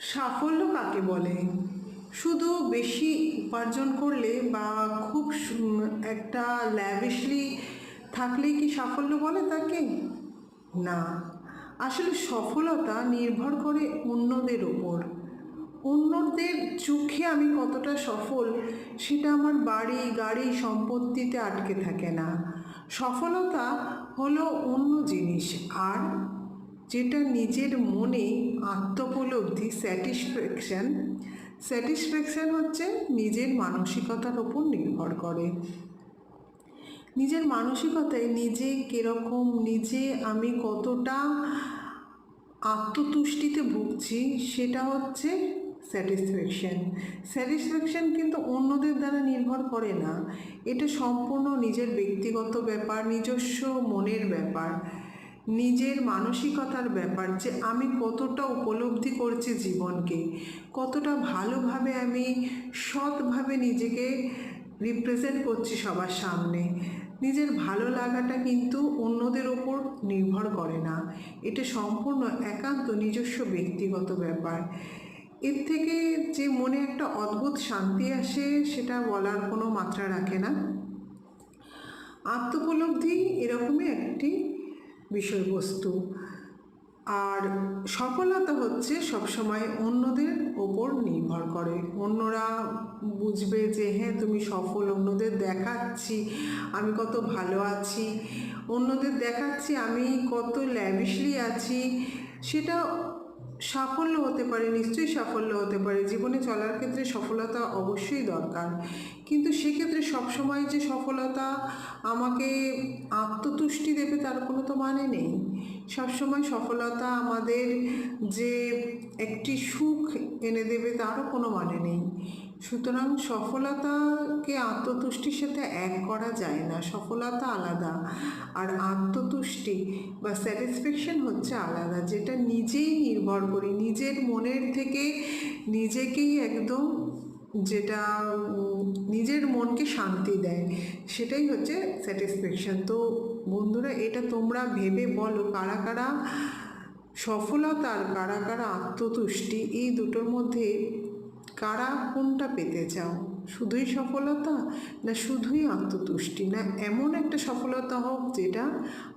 সাফল্য কাকে বলে? শুধু বেশি উপার্জন করলে বা খুব একটা ল্যাভিশলি থাকলে কি সাফল্য বলে তাকে? না। আসলে সফলতা নির্ভর করে অন্যদের ওপর। অন্যদের চোখে আমি কতটা সফল সেটা আমার বাড়ি, গাড়ি, সম্পত্তিতে আটকে থাকে না। সফলতা হলো অন্য জিনিস, আর যেটা নিজের মনে আত্মোপলব্ধি স্যাটিসফ্যাকশান স্যাটিসফ্যাকশান হচ্ছে নিজের মানসিকতার ওপর নির্ভর করে। নিজের মানসিকতায় নিজে কীরকম, নিজে আমি কতটা আত্মতুষ্টিতে ভুগছি, সেটা হচ্ছে স্যাটিসফ্যাকশান স্যাটিসফ্যাকশান কিন্তু অন্যদের দ্বারা নির্ভর করে না। এটা সম্পূর্ণ নিজের ব্যক্তিগত ব্যাপার, নিজস্ব মনের ব্যাপার। নিজের মানসিকতার ব্যাপার যে আমি কতটা উপলব্ধি করছি জীবনকে, কতটা ভালোভাবে আমি সৎভাবে নিজেকে রিপ্রেজেন্ট করছি সবার সামনে। নিজের ভালো লাগাটা কিন্তু অন্যদের ওপর নির্ভর করে না। এটা সম্পূর্ণ একান্ত নিজস্ব ব্যক্তিগত ব্যাপার। এর থেকে যে মনে একটা অদ্ভুত শান্তি আসে সেটা বলার কোনো মাত্রা রাখে না। আত্মোপলব্ধি এরকমই একটি বিষয়বস্তু। আর সফলতা হচ্ছে সবসময় অন্যদের ওপর নির্ভর করে। অন্যরা বুঝবে যে হ্যাঁ তুমি সফল, অন্যদের দেখাচ্ছি, আমি কত ভালো আছি, অন্যদের দেখাচ্ছি, আমি কত ল্যাভিশলি আছি। সেটা সাফল্য হতে পারে, নিশ্চয়ই সাফল্য হতে পারে। জীবনে চলার ক্ষেত্রে সফলতা অবশ্যই দরকার। কিন্তু সেক্ষেত্রে সবসময় যে সফলতা আমাকে আত্মতুষ্টি দেবে তার কোনো তো মানে নেই। সবসময় সফলতা আমাদের যে একটি সুখ এনে দেবে তারও কোনো মানে নেই। সুতরাং সফলতাকে আত্মতুষ্টির সাথে এক করা যায় না, সফলতা আলাদা। আর আত্মতুষ্টি বা স্যাটিসফ্যাকশন হচ্ছে আলাদা, যেটা নিজেই নির্ভর করি, নিজের মনের থেকে নিজেকেই একদম যেটা নিজের মনকে শান্তি দেয়, সেটাই হচ্ছে স্যাটিসফ্যাকশন তো বন্ধুরা, এটা তোমরা ভেবে বলো, কারা কারা সফলতা আর কারা কারা আত্মতুষ্টি, এই দুটোর মধ্যে কারা কোনটা পেতে চাও? শুধুই সফলতা না শুধুই আত্মতুষ্টি? না এমন একটা সফলতা হোক যেটা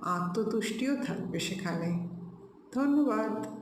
আত্মতুষ্টিও থাকবে সেখানে। ধন্যবাদ।